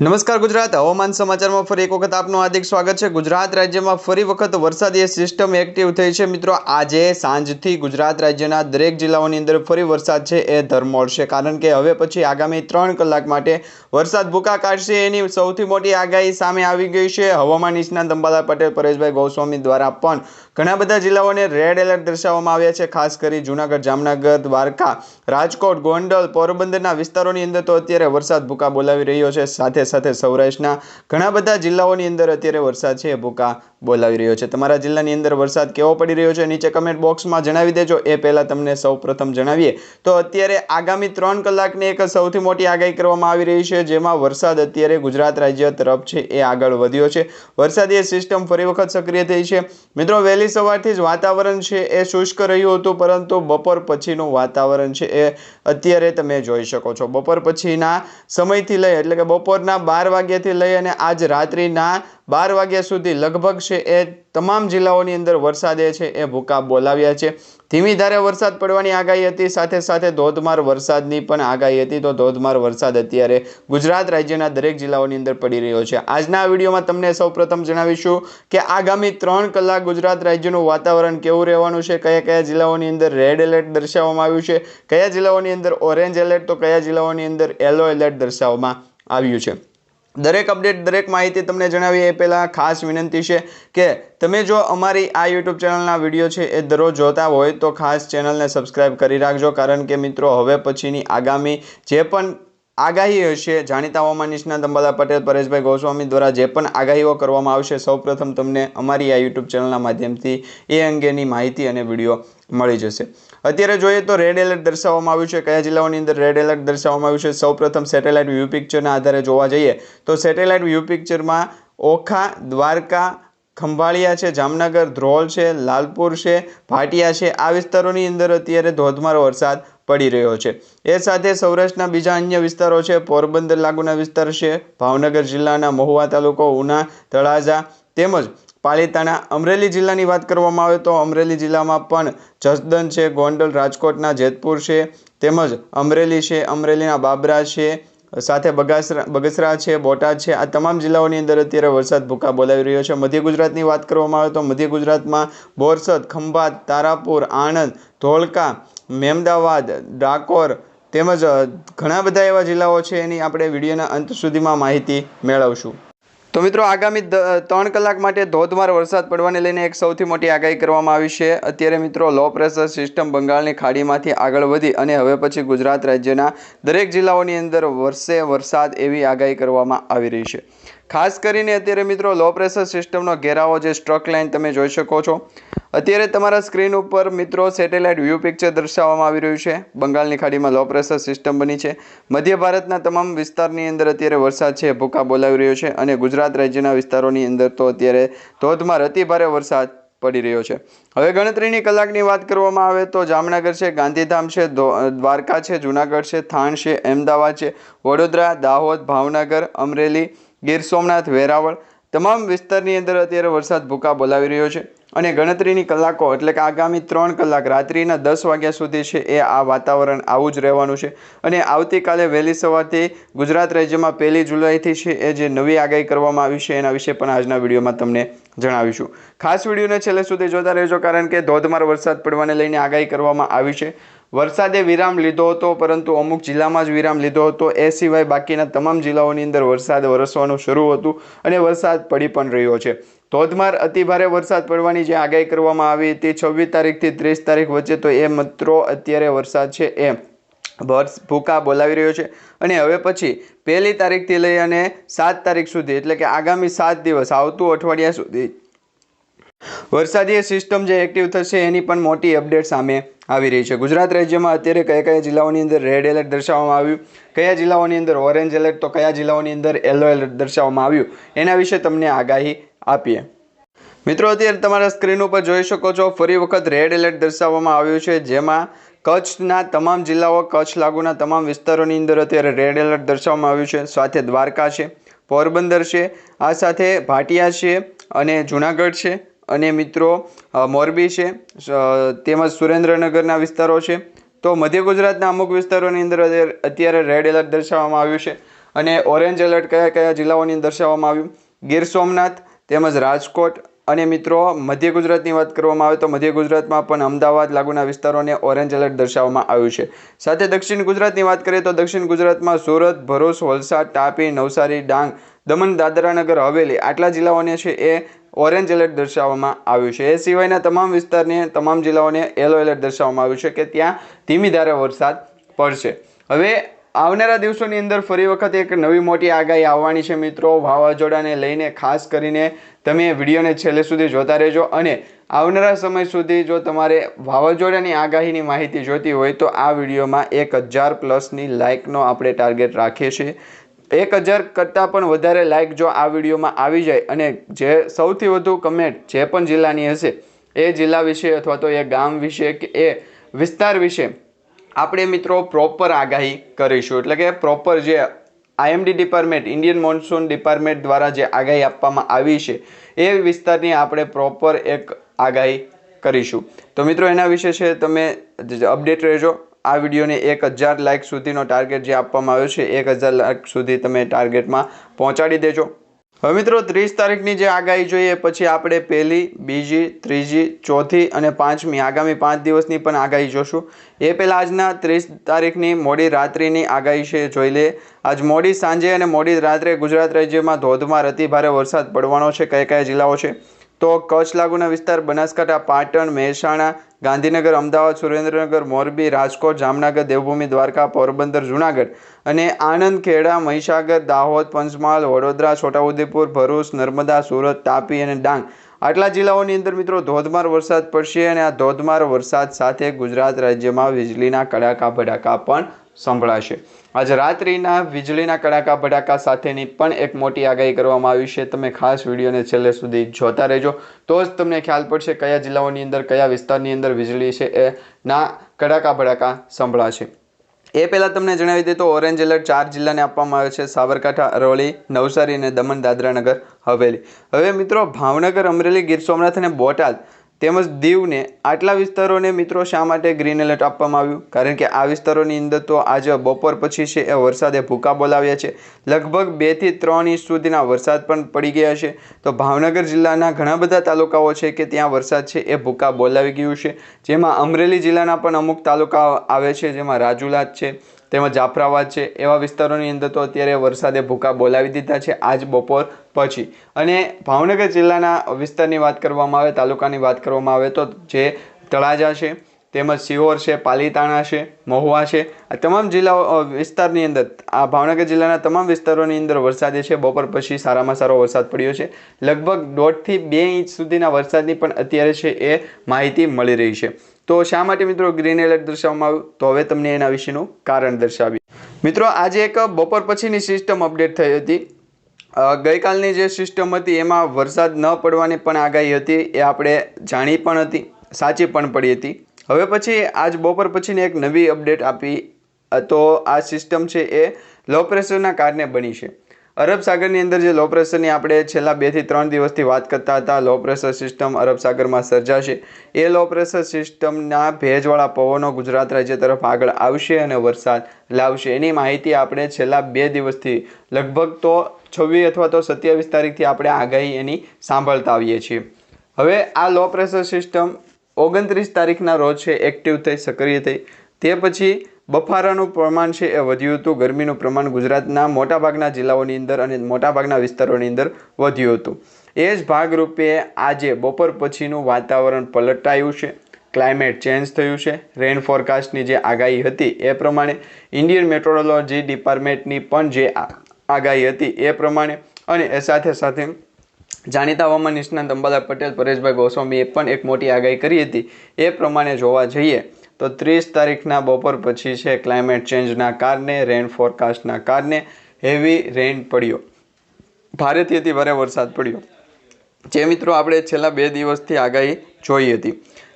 નમસ્કાર ગુજરાત. હવામાન સમાચારમાં ફરી એક વખત આપનું હાર્દિક સ્વાગત છે. ગુજરાત રાજ્યમાં ફરી વખત વરસાદી સિસ્ટમ એક્ટિવ થઈ છે. મિત્રો, આજે સાંજથી ગુજરાત રાજ્યના દરેક જિલ્લાઓની અંદર ફરી વરસાદ છે એ ધરમોળશે કારણ કે હવે પછી આગામી ત્રણ કલાક માટે વરસાદ ભૂકા કાઢશે એની સૌથી મોટી આગાહી સામે આવી ગઈ છે. હવામાન નિષ્ણાત અંબાલા પટેલ, પરેશભાઈ ગોસ્વામી દ્વારા પણ ઘણા બધા જિલ્લાઓને રેડ એલર્ટ દર્શાવવામાં આવ્યા છે, ખાસ કરી જૂનાગઢ, જામનગર, દ્વારકા, રાજકોટ, ગોંડલ, પોરબંદરના વિસ્તારોની અંદર તો અત્યારે વરસાદ ભૂકા બોલાવી રહ્યો છે. સાથે સાથે સૌરાષ્ટ્રના ઘણા બધા જિલ્લાઓની અંદર અત્યારે વરસાદ છે એ ભૂકા બોલાવી રહ્યો છે. તમારા જિલ્લાની અંદર વરસાદ કેવો પડી રહ્યો છે નીચે કમેન્ટ બોક્સમાં જણાવી દેજો. એ પહેલાં તમને સૌ પ્રથમ જણાવીએ. તો અત્યારે આગામી ત્રણ કલાકની એક સૌથી મોટી આગાહી કરવામાં આવી રહી છે, જેમાં વરસાદ અત્યારે ગુજરાત રાજ્ય તરફ છે એ આગળ વધ્યો છે. વરસાદી સિસ્ટમ ફરી વખત સક્રિય થઈ છે. મિત્રો, વહેલી સવારથી જ વાતાવરણ છે એ શુષ્ક રહ્યું હતું, પરંતુ બપોર પછીનું વાતાવરણ છે એ અત્યારે તમે જોઈ શકો છો. બપોર પછીના સમયથી લઈ એટલે કે બપોરના બાર વાગ્યાથી લઈ અને આજ રાત્રિના બાર વાગ્યા સુધી લગભગ છે એ તમામ જિલ્લાઓની અંદર વરસાદે છે, એ ભૂકા બોલાવ્યા છે. ધીમી ધારે વરસાદ પડવાની આગાહી હતી, સાથે સાથે ધોધમાર વરસાદની પણ આગાહી હતી. તો ધોધમાર વરસાદ અત્યારે ગુજરાત રાજ્યના દરેક જિલ્લાઓની અંદર પડી રહ્યો છે. આજના વિડીયોમાં તમને સૌપ્રથમ જણાવીશું કે આગામી ત્રણ કલાક ગુજરાત રાજ્યનું વાતાવરણ કેવું રહેવાનું છે, કયા કયા જિલ્લાઓની અંદર રેડ એલર્ટ દર્શાવવામાં આવ્યું છે, કયા જિલ્લાઓની અંદર ઓરેન્જ એલર્ટ, તો કયા જિલ્લાઓની અંદર યલો એલર્ટ દર્શાવવામાં આવ્યું છે. દરેક અપડેટ દરેક માહિતી તમને જણાવીએ. એ પહેલાં ખાસ વિનંતી છે કે તમે જો અમારી આ યુટ્યુબ ચેનલના વીડિયો છે એ દરરોજ જોતા હોય, તો ખાસ ચેનલને સબસ્ક્રાઈબ કરી રાખજો. કારણ કે મિત્રો, હવે પછીની આગામી જે પણ આગાહી હશે, જાણીતા હવામાન નિષ્ણાત અંબાલા પટેલ, પરેશભાઈ ગોસ્વામી દ્વારા જે પણ આગાહીઓ કરવામાં આવશે, સૌપ્રથમ તમને અમારી આ યુટ્યુબ ચેનલના માધ્યમથી એ અંગેની માહિતી અને વીડિયો મળી જશે. અત્યારે જોઈએ તો રેડ એલર્ટ દર્શાવવામાં આવ્યું છે. કયા જિલ્લાઓની અંદર રેડ એલર્ટ દર્શાવવામાં આવ્યું છે? સૌપ્રથમ સેટેલાઇટ વ્યૂ પિક્ચરના આધારે જોવા જઈએ તો સેટેલાઇટ વ્યૂ પિક્ચરમાં ઓખા, દ્વારકા, ખંભાળિયા છે, જામનગર, ધ્રોલ છે, લાલપુર છે, ભાટિયા છે. આ વિસ્તારોની અંદર અત્યારે ધોધમાર વરસાદ પડી રહ્યો છે. એ સાથે સૌરાષ્ટ્રના બીજા અન્ય વિસ્તારો છે. પોરબંદર લાગુના વિસ્તાર છે. ભાવનગર જિલ્લાના મહુવા તાલુકો, ઉના, તળાજા તેમજ પાલીતાણા અમરેલી જિલ્લાની વાત કરવામાં આવે તો અમરેલી જિલ્લામાં પણ જસદન છે, ગોંડલ, રાજકોટના જેતપુર છે, તેમજ અમરેલી છે, અમરેલીના બાબરા છે, સાથે બગાસરા, બગસરા છે, બોટાદ છે. આ તમામ જિલ્લાઓની અંદર અત્યારે વરસાદ ભૂકા બોલાવી રહ્યો છે. મધ્ય ગુજરાતની વાત કરવામાં આવે તો મધ્ય ગુજરાતમાં બોરસદ, ખંભાત, તારાપુર, આણંદ, ધોળકા, મેમદાવાદ, ડાકોર તેમજ ઘણા બધા એવા જિલ્લાઓ છે. એની આપણે વિડીયોના અંત સુધીમાં માહિતી મેળવશું. તો મિત્રો આગામી ત્રણ કલાક માટે ધોધમાર વરસાદ પડવાને લઈને એક સૌથી મોટી આગાહી કરવામાં આવી છે. અત્યારે મિત્રો લો પ્રેશર સિસ્ટમ બંગાળની ખાડીમાંથી આગળ વધી અને હવે પછી ગુજરાત રાજ્યના દરેક જિલ્લાઓની અંદર વરસે વરસાદ એવી આગાહી કરવામાં આવી રહી છે. ખાસ કરીને અત્યારે મિત્રો લો પ્રેશર સિસ્ટમનો ઘેરાવો જે સ્ટ્રક લાઇન તમે જોઈ શકો છો. અત્યારે તમારા સ્ક્રીન ઉપર મિત્રો સેટેલાઇટ વ્યૂ પિક્ચર દર્શાવવામાં આવી રહ્યું છે. બંગાળની ખાડીમાં લો પ્રેશર સિસ્ટમ બની છે. મધ્ય ભારતના તમામ વિસ્તારની અંદર અત્યારે વરસાદ છે ભૂકા બોલાવી રહ્યો છે અને ગુજરાત રાજ્યના વિસ્તારોની અંદર તો અત્યારે ધોધમાર, અતિભારે વરસાદ પડી રહ્યો છે. હવે ગણતરીની કલાકની વાત કરવામાં આવે તો જામનગર છે, ગાંધીધામ છે દ્વારકા છે, જુનાગઢ છે, થાણ છે, અમદાવાદ છે, વડોદરા, દાહોદ, ભાવનગર, અમરેલી ગીર સોમનાથ, વેરાવળ તમામ વિસ્તારની અંદર અત્યારે વરસાદ ભૂકા બોલાવી રહ્યો છે અને ગણતરીની કલાકો એટલે કે આગામી ત્રણ કલાક રાત્રિના દસ વાગ્યા સુધી છે એ આ વાતાવરણ આવું જ રહેવાનું છે. અને આવતીકાલે વહેલી સવારથી ગુજરાત રાજ્યમાં પહેલી જુલાઈથી છે એ જે નવી આગાહી કરવામાં આવી છે એના વિશે પણ આજના વિડીયોમાં તમને જણાવીશું. ખાસ વિડીયોને છેલ્લે સુધી જોતા રહેજો કારણ કે ધોધમાર વરસાદ પડવાને લઈને આગાહી કરવામાં આવી છે. વરસાદે વિરામ લીધો હતો, પરંતુ અમુક જિલ્લામાં જ વિરામ લીધો હતો. એ સિવાય બાકીના તમામ જિલ્લાઓની અંદર વરસાદ વરસવાનું શરૂ હતું અને વરસાદ પડી પણ રહ્યો છે. ધોધમાર અતિભારે વરસાદ પડવાની જે આગાહી કરવામાં આવી હતી, છવ્વીસ તારીખથી ત્રીસ તારીખ વચ્ચે તો એ મિત્રો અત્યારે વરસાદ છે એ વર્ષ ભૂકા બોલાવી રહ્યો છે. અને હવે પછી પહેલી તારીખથી લઈ અને સાત તારીખ સુધી, એટલે કે આગામી સાત દિવસ, આવતું અઠવાડિયા સુધી. વરસાદી સિસ્ટમ જે એક્ટિવ થશે એની પણ મોટી અપડેટ સામે આવી રહી છે. ગુજરાત રાજ્યમાં અત્યારે કયા કયા જિલ્લાઓની અંદર રેડ એલર્ટ દર્શાવવામાં આવ્યું? કયા જિલ્લાઓની અંદર ઓરેન્જ એલર્ટ તો કયા જિલ્લાઓની અંદર યલો એલર્ટ દર્શાવવામાં આવ્યું? એના વિશે તમને આગાહી આપીએ. મિત્રો, અત્યારે તમારા સ્ક્રીન ઉપર જોઈ શકો છો, ફરી વખત રેડ એલર્ટ દર્શાવવામાં આવ્યું છે, જેમાં કચ્છના તમામ જિલ્લાઓ, કચ્છ લાગુના તમામ વિસ્તારોની અંદર અત્યારે રેડ એલર્ટ દર્શાવવામાં આવ્યું છે. સાથે દ્વારકા છે, પોરબંદર છે, આ સાથે ભાટિયા છે અને જુનાગઢ છે. અને મિત્રો મોરબી છે તેમજ સુરેન્દ્રનગરના વિસ્તારો છે. તો મધ્ય ગુજરાતના અમુક વિસ્તારોની અંદર અત્યારે- રેડ એલર્ટ દર્શાવવામાં આવ્યું છે અને ઓરેન્જ એલર્ટ કયા કયા જિલ્લાઓની દર્શાવવામાં આવ્યું? ગીર સોમનાથ, તેમજ રાજકોટ અને મિત્રો, મધ્ય ગુજરાતની વાત કરવામાં આવે તો મધ્ય ગુજરાતમાં પણ અમદાવાદ લાગુના વિસ્તારોને ઓરેન્જ એલર્ટ દર્શાવવામાં આવ્યું છે. સાથે દક્ષિણ ગુજરાતની વાત કરીએ તો દક્ષિણ ગુજરાતમાં સુરત, ભરૂચ, વલસાડ, તાપી, નવસારી, ડાંગ, દમણ, દાદરાનગર, હવેલી આટલા જિલ્લાઓને છે એ ઓરેન્જ એલર્ટ દર્શાવવામાં આવ્યું છે. એ સિવાયના તમામ વિસ્તારને, તમામ જિલ્લાઓને યલો એલર્ટ દર્શાવવામાં આવ્યું છે કે ત્યાં ધીમી ધારે વરસાદ પડશે. હવે આવનારા દિવસોની અંદર ફરી વખત એક નવી મોટી આગાહી આવવાની છે મિત્રો. વાવાઝોડાને લઈને ખાસ કરીને તમે વિડીયોને છેલ્લે સુધી જોતા રહેજો અને આવનારા સમય સુધી જો તમારે વાવાઝોડાની આગાહીની માહિતી જોતી હોય તો આ વિડીયોમાં એક હજાર પ્લસની લાઇકનો આપણે ટાર્ગેટ રાખીએ છીએ. એક હજાર કરતાં પણ વધારે લાઇક જો આ વિડીયોમાં આવી જાય અને જે સૌથી વધુ કમેન્ટ જે પણ જિલ્લાની હશે, એ જિલ્લા વિશે અથવા તો એ ગામ વિશે કે એ વિસ્તાર વિશે આપણે મિત્રો પ્રોપર આગાહી કરીશું. એટલે કે પ્રોપર જે IMD department Indian monsoon department દ્વારા જે આગાહી આપવામાં આવી છે, એ વિસ્તારની આપણે પ્રોપર એક આગાહી કરીશું. તો મિત્રો એના વિશે છે, તમે અપડેટ રહેજો. આ વિડીયોને એક હજાર લાઇક સુધીનો ટાર્ગેટ જે આપવામાં આવ્યો છે, એક હજાર લાઇક સુધી તમે ટાર્ગેટમાં પહોંચાડી દેજો. હવે મિત્રો, ત્રીસ તારીખની જે આગાહી જોઈએ પછી આપણે પહેલી, બીજી, ત્રીજી, ચોથી અને પાંચમી, આગામી પાંચ દિવસની પણ આગાહી જોશું. એ પહેલાં આજના ત્રીસ તારીખની મોડી રાત્રિની આગાહી છે જોઈ લઈએ. આજ મોડી સાંજે અને મોડી રાત્રે ગુજરાત રાજ્યમાં ધોધમાર અતિ ભારે વરસાદ પડવાનો છે, કયા કયા જિલ્લાઓ છે? તો કચ્છ લાગુના વિસ્તાર, બનાસકાંઠા, પાટણ, મહેસાણા, ગાંધીનગર, અમદાવાદ, સુરેન્દ્રનગર, મોરબી, રાજકોટ, જામનગર, દેવભૂમિ, દ્વારકા, પોરબંદર, જુનાગઢ અને આણંદ ખેડા મહીસાગર, દાહોદ, પંચમહાલ, વડોદરા, છોટાઉદેપુર, ભરૂચ, નર્મદા, સુરત, તાપી અને ડાંગ. આટલા જિલ્લાઓની અંદર મિત્રો ધોધમાર વરસાદ પડશે અને આ ધોધમાર વરસાદ સાથે ગુજરાત રાજ્યમાં વીજળીના કડાકા ભડાકા પણ સંભળાશે. આજે રાત્રિના વીજળીના કડાકા ભડાકા સાથેની પણ એક મોટી આગાહી કરવામાં આવી છે. તમે ખાસ વિડીયોને છેલ્લે સુધી જોતા રહેજો. તો જ તમને ખ્યાલ પડશે કયા જિલ્લાઓની અંદર, કયા વિસ્તારની અંદર વીજળી છે એ ના કડાકા ભડાકા સંભળાશે. એ પહેલાં તમને જણાવી દઈએ તો ઓરેન્જ એલર્ટ ચાર જિલ્લાને આપવામાં આવે છે. સાબરકાંઠા, અરવલ્લી, નવસારી અને દમણ દાદરાનગર હવેલી. હવે મિત્રો ભાવનગર, અમરેલી, ગીર સોમનાથ અને બોટાદ તેમજ દીવને આટલા વિસ્તારોને મિત્રો શા માટે ગ્રીન એલર્ટ આપવામાં આવ્યું? કારણ કે આ વિસ્તારોની અંદર તો આજે બપોર પછી છે, એ વરસાદે ભૂકા બોલાવ્યા છે. લગભગ બેથી ત્રણ ઇંચ સુધીના વરસાદ પણ પડી ગયા છે. તો ભાવનગર જિલ્લાના ઘણા બધા તાલુકાઓ છે કે ત્યાં વરસાદ છે, એ ભૂકા બોલાવી ગયું છે. જેમાં અમરેલી જિલ્લાના પણ અમુક તાલુકા આવે છે, જેમાં રાજુલાત છે તેમજ જાફરાબાદ છે. એવા વિસ્તારોની અંદર તો અત્યારે વરસાદે ભૂકા બોલાવી દીધા છે આજ બપોર પછી. અને ભાવનગર જિલ્લાના વિસ્તારની વાત કરવામાં આવે, તાલુકાની વાત કરવામાં આવે તો જે તળાજા છે, તેમજ સિહોર છે, પાલીતાણા છે, મહુવા છે, આ તમામ જિલ્લાઓ વિસ્તારની અંદર, આ ભાવનગર જિલ્લાના તમામ વિસ્તારોની અંદર વરસાદે છે. બપોર પછી સારામાં સારો વરસાદ પડ્યો છે. લગભગ દોઢથી બે ઇંચ સુધીના વરસાદની પણ અત્યારે છે એ માહિતી મળી રહી છે. તો શા માટે મિત્રો ગ્રીન એલર્ટ દર્શાવવામાં આવ્યું? તો હવે તમને એના વિશેનું કારણ દર્શાવ્યું મિત્રો, આજે એક બપોર પછીની સિસ્ટમ અપડેટ થઈ હતી. ગઈકાલની જે સિસ્ટમ હતી, એમાં વરસાદ ન પડવાની પણ આગાહી હતી, એ આપણે જાણી પણ હતી, સાચી પણ પડી હતી. હવે પછી આજ બપોર પછીની એક નવી અપડેટ આપી તો આ સિસ્ટમ છે એ લો પ્રેશરના કારણે બની છે. અરબ સાગરની અંદર જે લો પ્રેશરની આપણે છેલ્લા બેથી ત્રણ દિવસથી વાત કરતા હતા લો પ્રેશર સિસ્ટમ અરબ સાગરમાં સર્જાશે. એ લો પ્રેશર સિસ્ટમના ભેજવાળા પવનો ગુજરાત રાજ્ય તરફ આગળ આવશે અને વરસાદ લાવશે. એની માહિતી આપણે છેલ્લા બે દિવસથી લગભગ તો છવ્વીસ અથવા તો સત્યાવીસ તારીખથી આપણે આગાહી એની સાંભળતા આવીએ છીએ. હવે આ લો પ્રેશર સિસ્ટમ ઓગણત્રીસ તારીખના રોજ છે એક્ટિવ થઈ, સક્રિય થઈ. તે પછી બફારાનું પ્રમાણ છે એ વધ્યું હતું. ગરમીનું પ્રમાણ ગુજરાતના મોટાભાગના જિલ્લાઓની અંદર અને મોટાભાગના વિસ્તારોની અંદર વધ્યું હતું. એ જ ભાગરૂપે આજે બપોર પછીનું વાતાવરણ પલટાયું છે. ક્લાઇમેટ ચેન્જ થયું છે. રેન ફોરકાસ્ટની જે આગાહી હતી એ પ્રમાણે ઇન્ડિયન મેટ્રોલોજી ડિપાર્ટમેન્ટની પણ જે આગાહી હતી એ પ્રમાણે અને એ સાથે સાથે જાણીતા હવામાન નિષ્ણાંત અંબાલા પટેલ, પરેશભાઈ ગોસ્વામીએ પણ એક મોટી આગાહી કરી હતી. એ પ્રમાણે જોવા જઈએ તો ત્રીસ તારીખના બપોર પછી છે ક્લાઇમેટ ચેન્જના કારણે રેન ફોરકાસ્ટના કારણે હેવી રેન પડ્યો. ભારેથી ભારે વરસાદ પડ્યો. જે મિત્રો આપણે છેલ્લા બે દિવસથી આગાહી જોઈ હતી.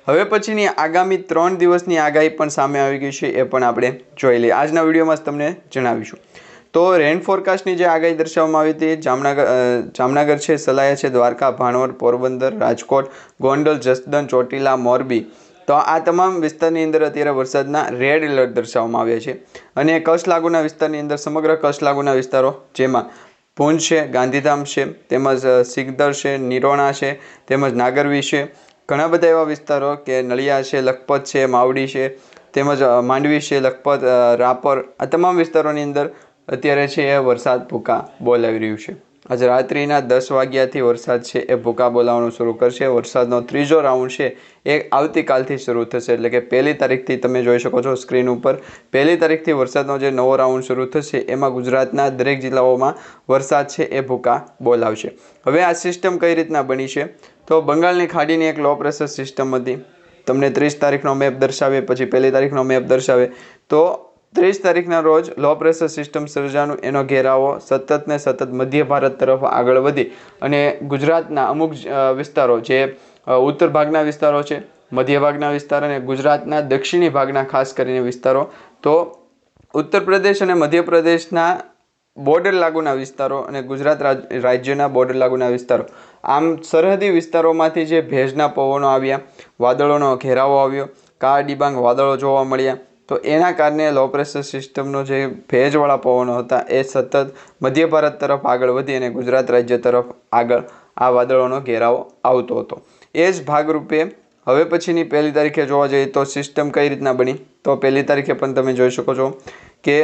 હવે પછીની આગામી ત્રણ દિવસની આગાહી પણ સામે આવી ગઈ છે એ પણ આપણે જોઈ લઈએ. આજના વિડીયોમાં તમને જણાવીશું. તો રેન ફોરકાસ્ટની જે આગાહી દર્શાવવામાં આવી હતી, જામનગર જામનગર છે, સલાયા છે, દ્વારકા ભાણવર પોરબંદર, રાજકોટ, ગોંડલ જસદન ચોટીલા, મોરબી તો આ તમામ વિસ્તારની અંદર અત્યારે વરસાદના રેડ એલર્ટ દર્શાવવામાં આવ્યા છે. અને કચ્છ લાગુના વિસ્તારની અંદર સમગ્ર કચ્છ લાગુના વિસ્તારો, જેમાં ભુજ છે, ગાંધીધામ છે, તેમજ સિગદર છે, નિરોણા છે, તેમજ નાગરવી છે. ઘણા બધા એવા વિસ્તારો કે નળિયા છે, લખપત છે, માવડી છે, તેમજ માંડવી છે, લખપત રાપર, આ તમામ વિસ્તારોની અંદર અત્યારે છે એ વરસાદ ભૂકા બોલાવી રહ્યું છે. આજે રાત્રિના દસ વાગ્યાથી વરસાદ છે. એ ભૂકા બોલાવવાનું શરૂ કરશે. વરસાદનો ત્રીજો રાઉન્ડ છે. એ આવતીકાલથી શરૂ થશે. એટલે કે પહેલી તારીખથી તમે જોઈ શકો છો સ્ક્રીન ઉપર. પહેલી તારીખથી વરસાદનો જે નવો રાઉન્ડ શરૂ થશે, એમાં ગુજરાતના દરેક જિલ્લાઓમાં વરસાદ છે. એ ભૂકા બોલાવશે. હવે આ સિસ્ટમ કઈ રીતના બની છે? તો બંગાળની ખાડીની એક લો પ્રેશર સિસ્ટમ હતી. તમને ત્રીસ તારીખનો મેપ દર્શાવે, પછી પહેલી તારીખનો મેપ દર્શાવે. તો ત્રીસ તારીખના રોજ લો પ્રેશર સિસ્ટમ સર્જાનું એનો ઘેરાવો સતત ને સતત મધ્ય ભારત તરફ આગળ વધી અને ગુજરાતના અમુક વિસ્તારો જે ઉત્તર ભાગના વિસ્તારો છે, મધ્ય ભાગના વિસ્તાર અને ગુજરાતના દક્ષિણી ભાગના ખાસ કરીને વિસ્તારો, તો ઉત્તર પ્રદેશ અને મધ્યપ્રદેશના બોર્ડર લાગુના વિસ્તારો અને ગુજરાત રાજ, રાજ્યના બોર્ડર લાગુના વિસ્તારો. આમ સરહદી વિસ્તારોમાંથી જે ભેજના પવનો આવ્યા, વાદળોનો ઘેરાવો આવ્યો કાળ ડિબાંગ વાદળો જોવા મળ્યા તો એના કારણે લો પ્રેશર સિસ્ટમનો જે ભેજવાળા પવનો હતા એ સતત મધ્ય ભારત તરફ આગળ વધી અને ગુજરાત રાજ્ય તરફ આગળ આ વાદળોનો ઘેરાવો આવતો હતો. એ જ ભાગરૂપે હવે પછીની પહેલી તારીખે જોવા જઈએ તો સિસ્ટમ કઈ રીતના બની? તો પહેલી તારીખે પણ તમે જોઈ શકો છો કે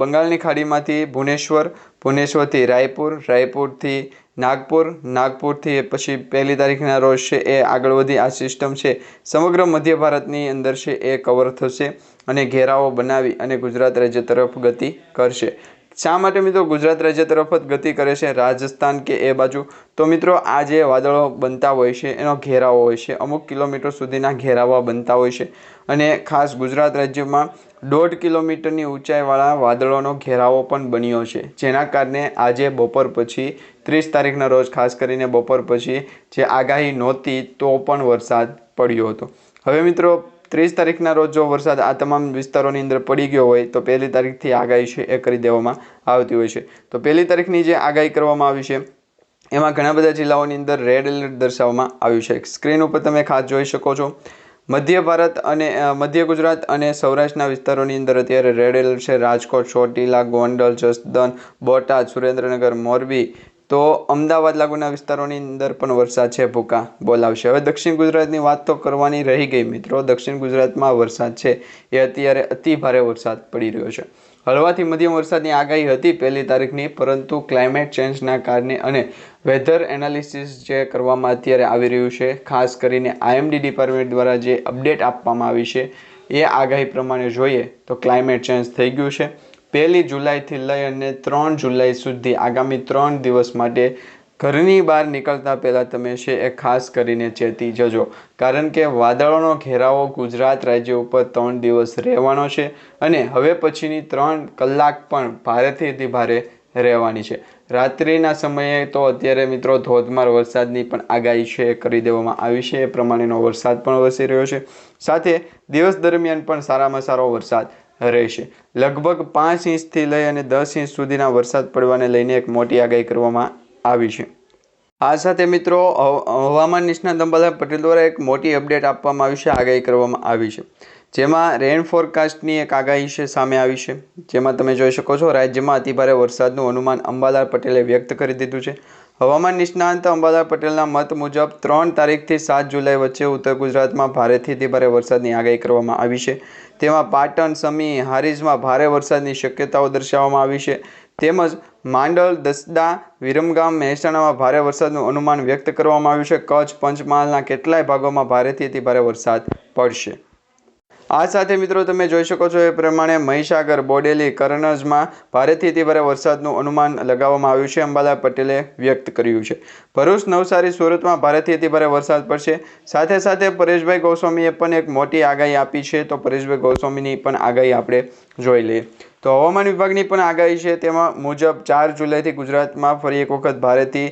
બંગાળની ખાડીમાંથી ભુવનેશ્વર, ભુવનેશ્વરથી રાયપુર, રાયપુરથી નાગપુર, નાગપુરથી પછી પહેલી તારીખના રોજ છે એ આગળ વધી આ સિસ્ટમ છે. સમગ્ર મધ્ય ભારતની અંદર છે એ કવર થશે. અને ઘેરાવો બનાવી અને ગુજરાત રાજ્ય તરફ ગતિ કરશે. શા માટે મિત્રો ગુજરાત રાજ્ય તરફ જ ગતિ કરે છે? રાજસ્થાન કે એ બાજુ? તો મિત્રો, આ જે વાદળો બનતા હોય છે, એનો ઘેરાવો હોય છે. અમુક કિલોમીટર સુધીના ઘેરાવા બનતા હોય છે. અને ખાસ ગુજરાત રાજ્યમાં દોઢ કિલોમીટરની ઊંચાઈવાળા વાદળોનો ઘેરાવો પણ બન્યો છે. જેના કારણે આજે બપોર પછી, ત્રીસ તારીખના રોજ ખાસ કરીને બપોર પછી જે આગાહી નહોતી, તો પણ વરસાદ પડ્યો હતો. હવે મિત્રો ત્રીસ તારીખના રોજ જો વરસાદ આ તમામ વિસ્તારોની અંદર પડી ગયો હોય, તો પહેલી તારીખથી આગાહી છે એ કરી દેવામાં આવતી હોય છે. તો પહેલી તારીખની જે આગાહી કરવામાં આવી છે, એમાં ઘણા બધા જિલ્લાઓની અંદર રેડ એલર્ટ દર્શાવવામાં આવ્યું છે. સ્ક્રીન ઉપર તમે ખાસ જોઈ શકો છો. મધ્ય ભારત અને મધ્ય ગુજરાત અને સૌરાષ્ટ્રના વિસ્તારોની અંદર અત્યારે રેડ એલર્ટ છે. રાજકોટ, ચોટીલા, ગોંડલ જસદન બોટાદ, સુરેન્દ્રનગર, મોરબી તો અમદાવાદ લાગુના વિસ્તારોની અંદર પણ વરસાદ છે ભૂકા બોલાવશે. હવે દક્ષિણ ગુજરાતની વાત તો કરવાની રહી ગઈ મિત્રો. દક્ષિણ ગુજરાતમાં વરસાદ છે. એ અત્યારે અતિ ભારે વરસાદ પડી રહ્યો છે. હળવાથી મધ્યમ વરસાદની આગાહી હતી પહેલી તારીખની, પરંતુ ક્લાઇમેટ ચેન્જના કારણે અને વેધર એનાલિસિસ જે કરવામાં અત્યારે આવી રહ્યું છે, ખાસ કરીને આઈએમડી ડિપાર્ટમેન્ટ દ્વારા જે અપડેટ આપવામાં આવી છે, એ આગાહી પ્રમાણે જોઈએ તો ક્લાઇમેટ ચેન્જ થઈ ગયું છે. પહેલી જુલાઈથી લઈ અને ત્રણ જુલાઈ સુધી આગામી ત્રણ દિવસ માટે ઘરની બહાર નીકળતા પહેલાં તમે છે એ ખાસ કરીને ચેતી જજો. કારણ કે વાદળોનો ઘેરાવો ગુજરાત રાજ્ય ઉપર ત્રણ દિવસ રહેવાનો છે અને હવે પછીની ત્રણ કલાક પણ ભારેથી ભારે રહેવાની છે. રાત્રિના સમયે તો અત્યારે મિત્રો ધોધમાર વરસાદની પણ આગાહી છે કરી દેવામાં આવી છે. એ પ્રમાણેનો વરસાદ પણ વરસી રહ્યો છે. સાથે દિવસ દરમિયાન પણ સારામાં સારો વરસાદ રહેશે. લગભગ પાંચ ઇંચથી લઈ અને દસ ઇંચ સુધીના વરસાદ પડવાને લઈને એક મોટી આગાહી કરવામાં આવી છે. આ સાથે મિત્રો, હવ- હવામાન નિષ્ણાત અંબાલાલ પટેલ દ્વારા એક મોટી અપડેટ આપવામાં આવી છે, આગાહી કરવામાં આવી છે. જેમાં રેન ફોરકાસ્ટની એક આગાહી છે, સામે આવી છે. જેમાં તમે જોઈ શકો છો, રાજ્યમાં અતિભારે વરસાદનું અનુમાન અંબાલાલ પટેલે વ્યક્ત કરી દીધું છે. હવામાન નિષ્ણાંત અંબાદા પટેલના મત મુજબ ત્રણ તારીખથી સાત જુલાઈ વચ્ચે ઉત્તર ગુજરાતમાં ભારેથી અતિભારે વરસાદની આગાહી કરવામાં આવી છે. તેમાં પાટણ, સમી, હારીજમાં ભારે વરસાદની શક્યતાઓ દર્શાવવામાં આવી છે. તેમજ માંડલ, દસદા, વિરમગામ, મહેસાણામાં ભારે વરસાદનું અનુમાન વ્યક્ત કરવામાં આવ્યું છે. કચ્છ, પંચમહાલના કેટલાય ભાગોમાં ભારેથી અતિ ભારે વરસાદ પડશે. આ સાથે મિત્રો તમે જોઈ શકો છો એ પ્રમાણે મહીસાગર બોડેલી કરણજમાં ભારેથી અતિ વરસાદનું અનુમાન લગાવવામાં આવ્યું છે. અંબાલા પટેલે વ્યક્ત કર્યું છે. ભરૂચ, નવસારી, સુરતમાં ભારેથી અતિ વરસાદ પડશે. સાથે સાથે પરેશભાઈ ગોસ્વામીએ પણ એક મોટી આગાહી આપી છે. તો પરેશભાઈ ગોસ્વામીની પણ આગાહી આપણે જોઈ લઈએ. તો હવામાન વિભાગની પણ આગાહી છે. તેમાં મુજબ ચાર જુલાઈથી ગુજરાતમાં ફરી એક વખત ભારેથી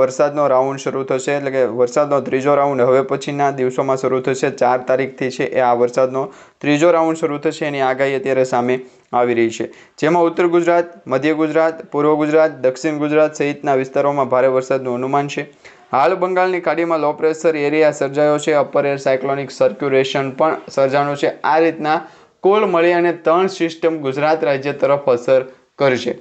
વરસાદનો રાઉન્ડ શરૂ થશે. એટલે કે વરસાદનો ત્રીજો રાઉન્ડ હવે પછીના દિવસોમાં શરૂ થશે. ચાર તારીખથી છે એ આ વરસાદનો ત્રીજો રાઉન્ડ શરૂ થશે. એની આગાહી અત્યારે સામે આવી રહી છે. જેમાં ઉત્તર ગુજરાત, મધ્ય ગુજરાત, પૂર્વ ગુજરાત, દક્ષિણ ગુજરાત સહિતના વિસ્તારોમાં ભારે વરસાદનું અનુમાન છે. હાલ બંગાળની ખાડીમાં લો પ્રેશર એરિયા સર્જાયો છે. અપર એર સાયક્લોનિક સર્ક્યુલેશન પણ સર્જાનું છે. આ રીતના કુલ મળી અને ત્રણ સિસ્ટમ ગુજરાત રાજ્ય તરફ અસર કરશે.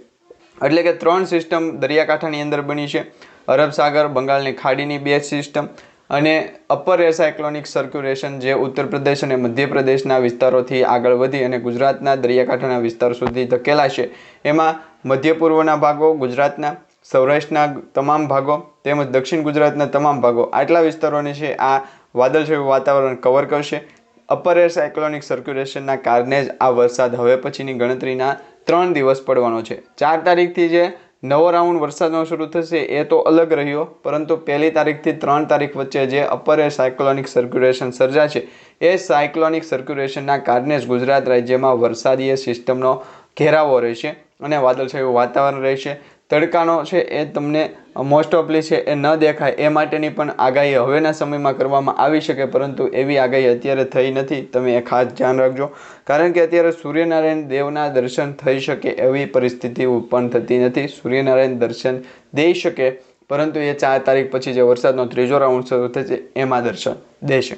એટલે કે ત્રણ સિસ્ટમ દરિયાકાંઠાની અંદર બની છે. અરબ સાગર, બંગાળની ખાડીની બે સિસ્ટમ અને અપર એર સર્ક્યુલેશન જે ઉત્તર પ્રદેશ અને મધ્યપ્રદેશના વિસ્તારોથી આગળ વધી અને ગુજરાતના દરિયાકાંઠાના વિસ્તાર સુધી ધકેલાશે એમાં મધ્ય પૂર્વના ભાગો, ગુજરાતના સૌરાષ્ટ્રના તમામ ભાગો તેમજ દક્ષિણ ગુજરાતના તમામ ભાગો આટલા વિસ્તારોને છે. આ વાદળછાયું વાતાવરણ કવર કરશે. અપર એર સાયક્લોનિક સર્ક્યુલેશનના કારણે જ આ વરસાદ હવે પછીની ગણતરીના ત્રણ દિવસ પડવાનો છે. ચાર તારીખથી જે નવો રાઉન્ડ વરસાદનો શરૂ થશે એ તો અલગ રહ્યો, પરંતુ પહેલી તારીખથી ત્રણ તારીખ વચ્ચે જે અપર એર સાયક્લોનિક સર્ક્યુલેશન સર્જાશે, એ સાયક્લોનિક સર્ક્યુલેશનના કારણે જ ગુજરાત રાજ્યમાં વરસાદીય સિસ્ટમનો ઘેરાવો રહેશે અને વાદળછાયું વાતાવરણ રહેશે. તડકાનો છે એ તમને મોસ્ટ ઓફલી છે એ ન દેખાય. એ માટેની પણ આગાહી હવેના સમયમાં કરવામાં આવી શકે, પરંતુ એવી આગાહી અત્યારે થઈ નથી. તમે એ ખાસ ધ્યાન રાખજો. કારણ કે અત્યારે સૂર્યનારાયણ દેવના દર્શન થઈ શકે એવી પરિસ્થિતિ ઉત્પન્ન થતી નથી. સૂર્યનારાયણ દર્શન દઈ શકે, પરંતુ એ ચાર તારીખ પછી જે વરસાદનો ત્રીજો રાઉન્ડ શરૂ થશે, એમાં દર્શન દેશે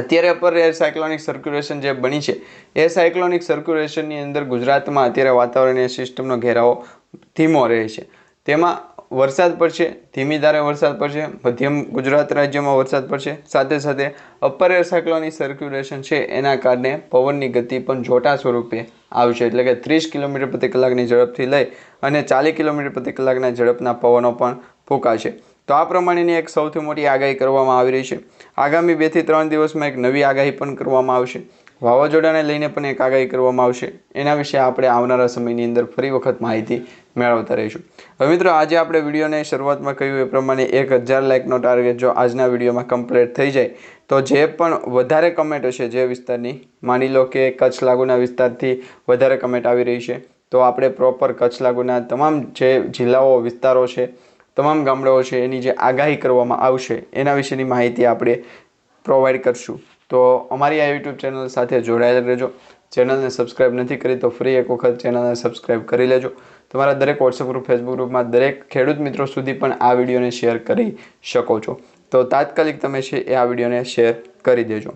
અત્યારે પર એર સાયક્લોનિક સર્ક્યુલેશન જે બની છે, એ સાયક્લોનિક સર્ક્યુલેશનની અંદર ગુજરાતમાં અત્યારે વાતાવરણીય સિસ્ટમનો ઘેરાવો ધીમો રહે છે. તેમાં વરસાદ પડશે, ધીમી ધારે વરસાદ પડશે, મધ્યમ ગુજરાત રાજ્યમાં વરસાદ પડશે. સાથે સાથે અપર એર સાયક્લોનિક સર્ક્યુલેશન છે, એના કારણે પવનની ગતિ પણ જોટા સ્વરૂપે આવશે. એટલે કે ત્રીસ કિલોમીટર પ્રતિ કલાકની ઝડપથી લઈ અને ચાલીસ કિલોમીટર પ્રતિ કલાકના ઝડપના પવનો પણ ફૂંકાશે. તો આ પ્રમાણેની એક સૌથી મોટી આગાહી કરવામાં આવી રહી છે. આગામી બેથી ત્રણ દિવસમાં એક નવી આગાહી પણ કરવામાં આવશે. વાવાઝોડાને લઈને પણ એક આગાહી કરવામાં આવશે. એના વિશે આપણે આવનારા સમયની અંદર ફરી વખત માહિતી મેળવતા રહીશું. હવે મિત્રો, આજે આપણે વિડીયોને શરૂઆતમાં કહ્યું એ પ્રમાણે એક હજાર લાઇકનો ટાર્ગેટ જો આજના વિડીયોમાં કમ્પ્લીટ થઈ જાય, તો જે પણ વધારે કમેન્ટ હશે જે વિસ્તારની, માની લો કે કચ્છ લાગુના વિસ્તારથી વધારે કમેન્ટ આવી રહી છે, તો આપણે પ્રોપર કચ્છ લાગુના તમામ જે જિલ્લાઓ, વિસ્તારો છે તમામ ગામડાઓ છે, એની જે આગાહી કરવામાં આવશે, એના વિશેની માહિતી આપણે પ્રોવાઈડ કરશું. તો અમારી આ યુટ્યુબ ચેનલ સાથે જોડાયેલા રહેજો. ચેનલને સબસ્ક્રાઇબ નથી કરી તો ફ્રી એક વખત ચેનલને સબસ્ક્રાઇબ કરી લેજો. તમારા દરેક વોટ્સઅપ ગ્રુપ ફેસબુક ગ્રુપમાં દરેક ખેડૂત મિત્રો સુધી પણ આ વિડીયોને શેર કરી શકો છો. તો તાત્કાલિક તમે છે એ આ વિડીયોને શેર કરી દેજો.